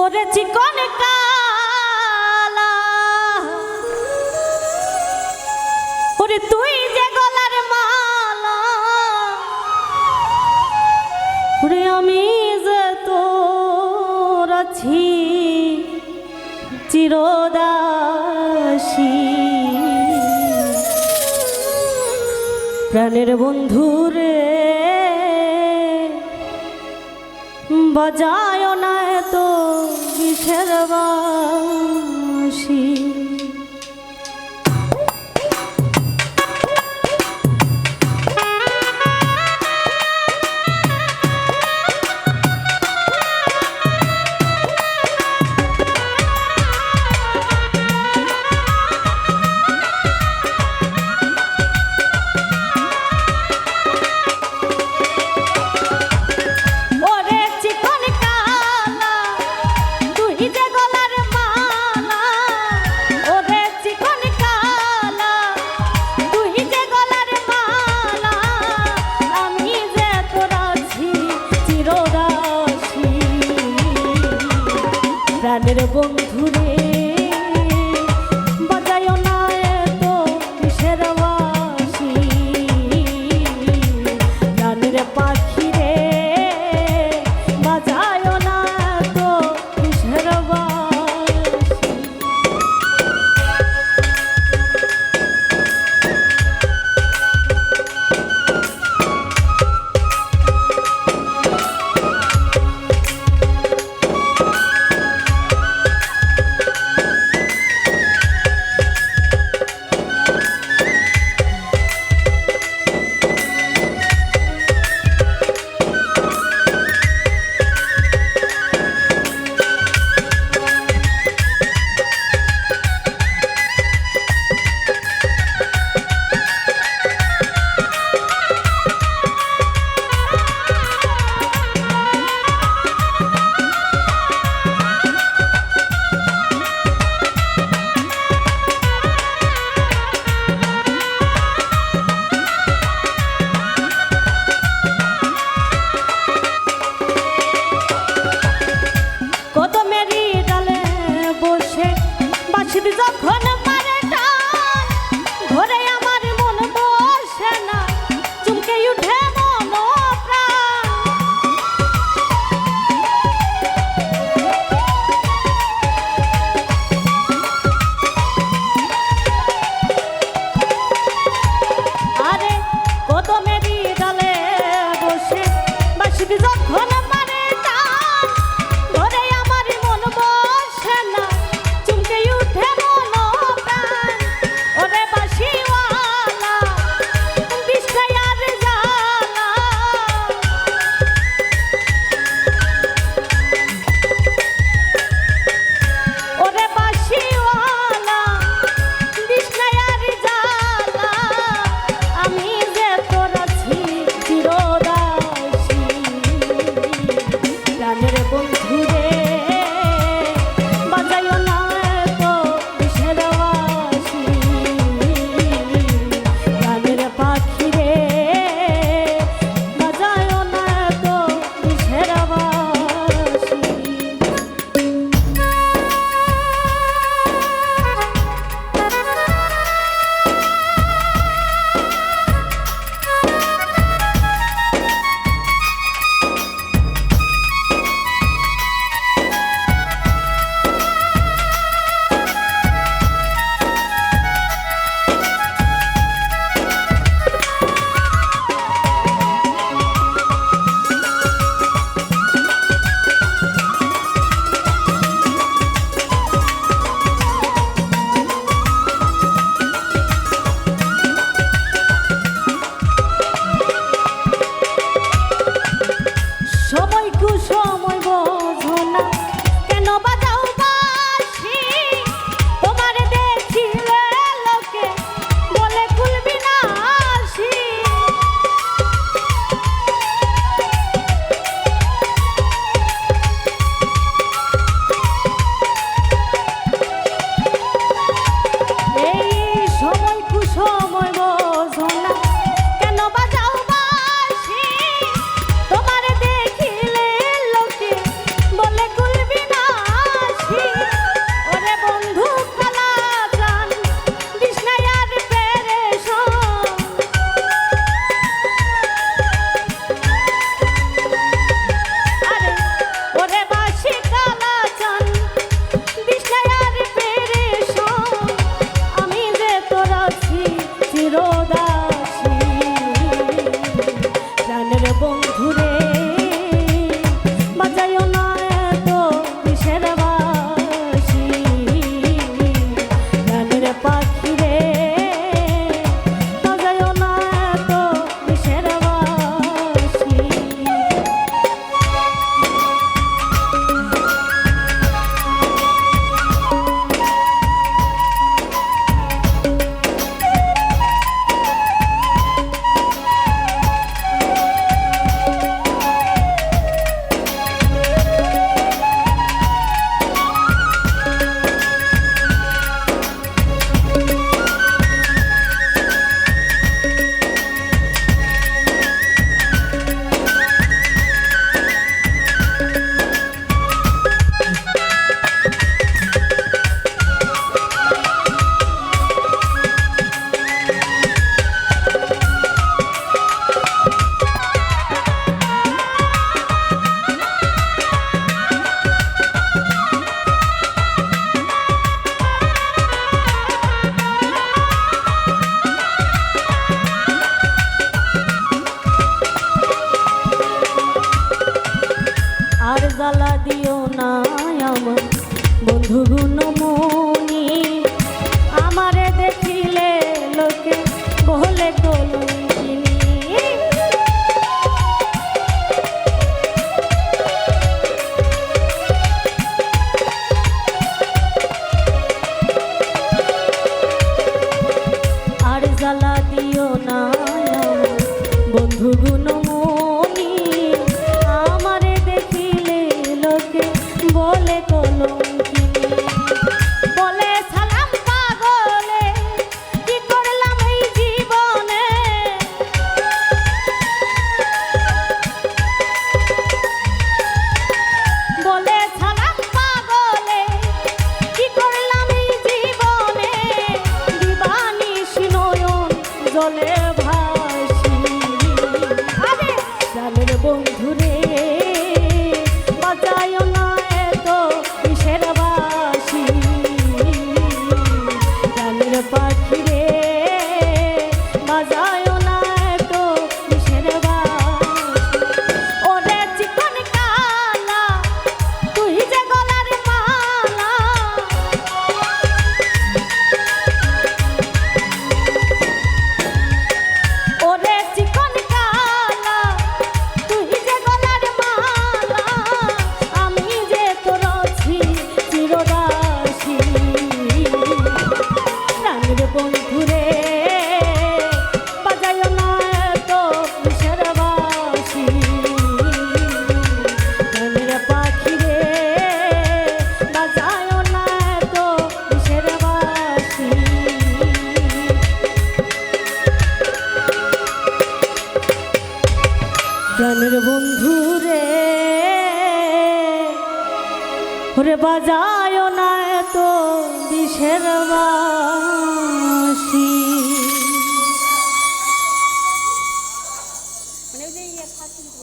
ওরে চিকন কালা। ওরে তুই যে গলার মালা, ওরে আমি যে তোর আছি, চিরদাসী। প্রাণের বন্ধু রে বাজায় না বাসি জ্বালা দিও প্রাণের বন্ধু রে। ওরে বাজায় না এত বিষের বা